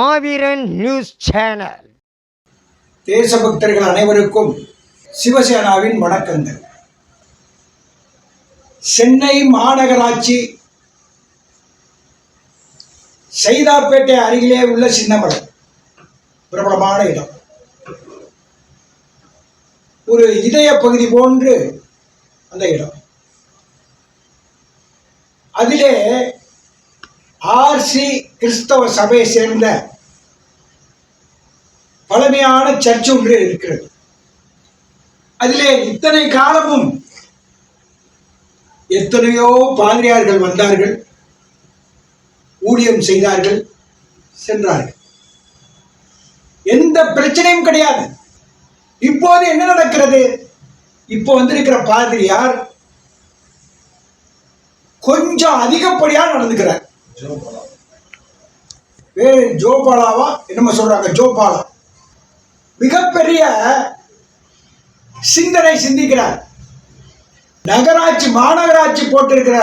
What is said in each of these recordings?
மாவீரன் news channel. தேசபக்தர்கள் அனைவருக்கும் சிவசேனாவின் வணக்கங்கள். சென்னை மாநகராட்சி சைதாப்பேட்டை அருகிலே உள்ள சின்னமலை பிரபலமான இடம். ஒரு இதய பகுதி போன்று அந்த இடம். அதிலே ஆர்சி கிறிஸ்தவ சபையை சேர்ந்த பழமையான சர்ச் ஒன்று இருக்கிறது. அதிலே இத்தனை காலமும் எத்தனையோ பாதிரியார்கள் வந்தார்கள் ஊழியம் செய்தார்கள் சென்றார்கள். எந்த பிரச்சனையும் கிடையாது. இப்போது என்ன நடக்கிறது? இப்போ வந்திருக்கிற பாதிரியார் கொஞ்சம் அதிகப்படியா நடந்துக்கிறார். பேரு ஜோபாலாவா? என்னமோ சொல்றாங்க? ஜோபாலா. மிகப்பெரிய சிந்தனை சிந்திக்கிறார். நகராட்சி மாநகராட்சி போட்டிருக்கிற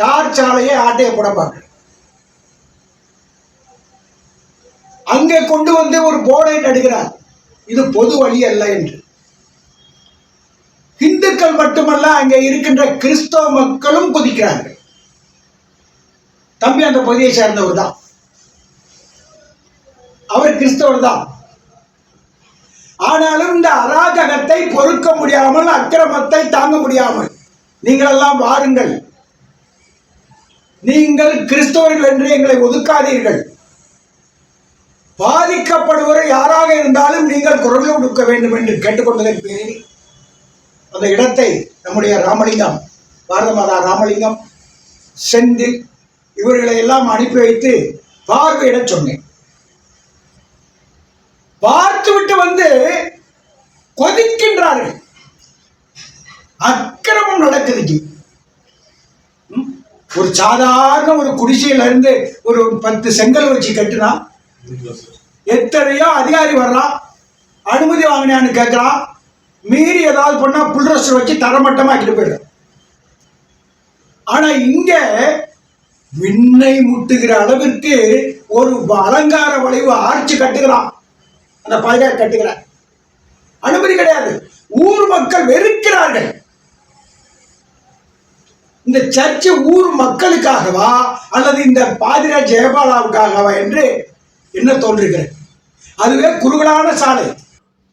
தார் சாலையை ஆட்டைய போட பார்க்கிறார். அங்கே கொண்டு வந்து ஒரு போர்டை நடுகிறார். இது பொது வழி அல்ல என்று. இந்துக்கள் மட்டுமல்ல அங்கே இருக்கின்ற கிறிஸ்தவ மக்களும் குதிக்கிறார்கள். தம்பி அந்த பகுதியை சேர்ந்தவர் தான். அவர் கிறிஸ்தவர் தான். ஆனாலும் இந்த அராஜகத்தை பொறுக்க முடியாமல் அக்கிரமத்தை தாங்க முடியாமல். நீங்கள் எல்லாம் வாருங்கள். நீங்கள் கிறிஸ்தவர்கள் என்று எங்களை ஒதுக்காதீர்கள். பாதிக்கப்படுவர் யாராக இருந்தாலும் நீங்கள் குரல் கொடுக்க வேண்டும் என்று கேட்டுக்கொண்டதன் பேரில் அந்த இடத்தை நம்முடைய ராமலிங்கம் பாரத மாதா ராமலிங்கம் செந்தில் இவர்களை எல்லாம் அனுப்பி வைத்து பார்வையிடச் சொன்னேன். பார்த்துவிட்டு வந்து கொதிக்கின்றார்கள். அக்கிரமம் நடக்குதுக்கு ஒரு சாதாரண ஒரு குடிசையில இருந்து ஒரு பத்து செங்கல் வச்சு கட்டுனா எத்தனையோ அதிகாரி வர்றான் அனுமதி வாங்கினான்னு கேட்கறான் மீறி ஏதாவது பண்ணா புல்ரஸ்டர் வச்சு தரமட்டமாக்கிட்டு போயிடுறான் ஆனா இங்க விண்ணை முட்டுகிற அளவிற்கு ஒரு அலங்கார வளைவு ஆர்ச்சி கட்டுகிறான். அந்த பாதிரியார் கட்டுகிறார் அனுமதி கிடையாது. ஊர் மக்கள் வெறுக்கிறார்கள். இந்த சர்ச்சை ஊர் மக்களுக்காகவா அல்லது இந்த பாதிரா ஜெயபாலாவுக்காகவா என்று என்ன தோன்றுகிறது? அதுவே குறுகலான சாலை.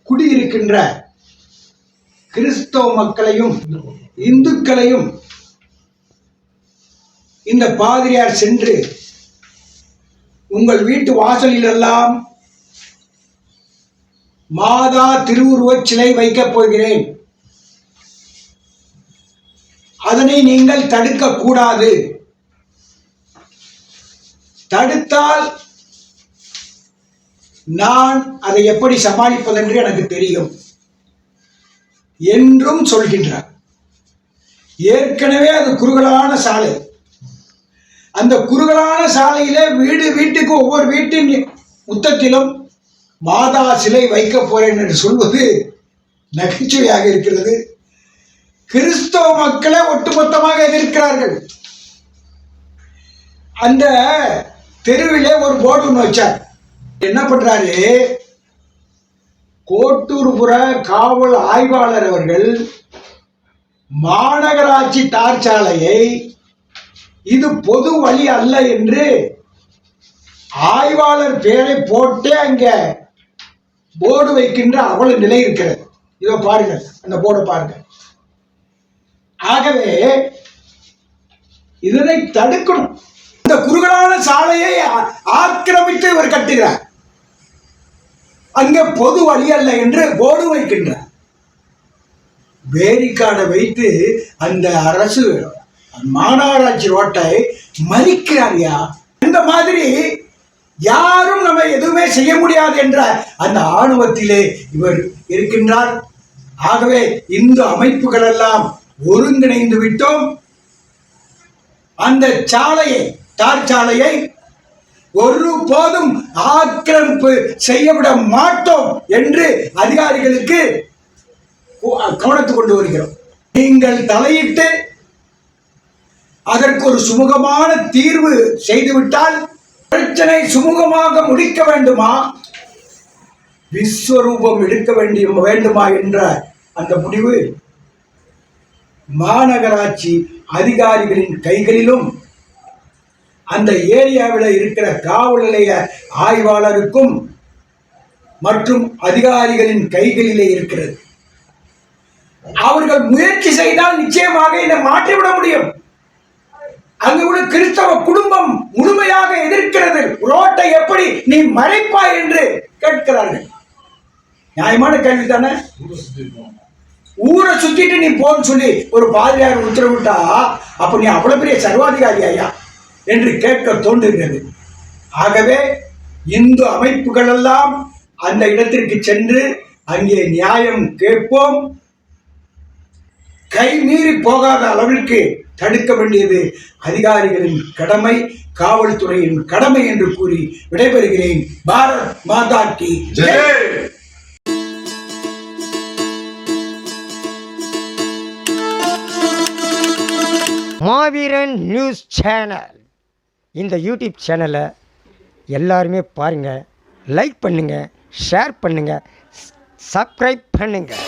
குடியிருக்கின்ற கிறிஸ்தவ மக்களையும் இந்துக்களையும் இந்த பாதிரியார் சென்று உங்கள் வீட்டு வாசலில் எல்லாம் மாதா திருவுருவச் சிலை வைக்கப் போகிறேன். அதனை நீங்கள் தடுக்க கூடாது. தடுத்தால் நான் அதை எப்படி சமாளிப்பதென்று எனக்கு தெரியும். என்றும் சொல்கின்றார். ஏற்கனவே அது குறுகலான சாலை. அந்த குறுகலான சாலையிலே வீடு வீட்டுக்கு ஒவ்வொரு வீட்டின் முத்தத்திலும் மாதா சிலை வைக்கப் போறேன் என்று சொல்வது நகைச்சுவையாக இருக்கிறது. கிறிஸ்தவ மக்களை ஒட்டுமொத்தமாக எதிர்க்கிறார்கள். அந்த தெருவிலே ஒரு போர்டு ஒன்று வச்சார். என்ன பண்றாரு? கோட்டூர்புற காவல் ஆய்வாளர் அவர்கள் மாநகராட்சி தார் சாலையை இது பொது வழி அல்ல என்று ஆய்வாளர் பெயரை போட்டே அங்கே போர்டு வைக்கின்ற அவல நிலை இருக்கிறது. இதோ பாருங்க அந்த போர்டை பாருங்க ஆகவே இதனை தடுக்கணும். இந்த குறுகலான சாலையை ஆக்கிரமித்து இவர் கட்டுகிறார். அங்கே பொது வழி அல்ல என்று போர்டு வைக்கின்றார். பேரிக்காடை வைத்து அந்த அரசு மாநகராட்சி ரோட்டை மறிக்கிறாரியா இந்த மாதிரி யாரும் நம்ம எதுவுமே செய்ய முடியாது என்ற அந்த ஆணவத்திலே இவர் இருக்கின்றார். ஆகவே இந்து அமைப்புகள் எல்லாம் ஒருங்கிணைந்து விட்டோம். அந்த சாலையை தார் சாலையை ஒரு போதும் ஆக்கிரமிப்பு செய்யவிட மாட்டோம் என்று அதிகாரிகளுக்கு கவனத்துக் கொண்டு வருகிறோம். நீங்கள் தலையிட்டு அதற்கு ஒரு சுமூகமான தீர்வு செய்துவிட்டால் பிரச்சனை சுமூகமாக முடிக்க வேண்டுமா? விஸ்வரூபம் எடுக்க வேண்டிய வேண்டுமா என்ற அந்த முடிவு மாநகராட்சி அதிகாரிகளின் கைகளிலும் அந்த ஏரியாவில் இருக்கிற காவல் நிலைய ஆய்வாளருக்கும் மற்றும் அதிகாரிகளின் கைகளிலே இருக்கிறது. அவர்கள் முயற்சி செய்தால் நிச்சயமாக இதை மாற்றிவிட முடியும். அங்கு உள்ள கிறிஸ்தவ குடும்பம் முழுமையாக எதிர்க்கிறது. ரோட்டை எப்படி நீ மறைப்பாய் என்று கேட்கிறார்கள். நியாயமான கேள்வி தானே? ஊரை சுத்திட்டு நீ போன்னு சொல்லி ஒரு பாதிரியார் உத்தரவிட்டா அப்ப நீ அவ்வளவு பெரிய சர்வாதிகாரி ஐயா என்று கேட்க தோன்றுகிறது. ஆகவே இந்து அமைப்புகள் எல்லாம் அந்த இடத்திற்கு சென்று அங்கே நியாயம் கேட்போம். கை மீறி போகாத அளவிற்கு தடுக்க வேண்டியது அதிகாரிகளின் கடமை காவல்துறையின் கடமை என்று கூறி விடைபெறுகிறேன். பாரத் மாதா கி ஜெய். மாவீரன் நியூஸ் சேனல். இந்த யூடியூப் சேனலை எல்லாருமே பாருங்கள் லைக் பண்ணுங்கள் ஷேர் பண்ணுங்கள் சப்ஸ்கிரைப் பண்ணுங்கள்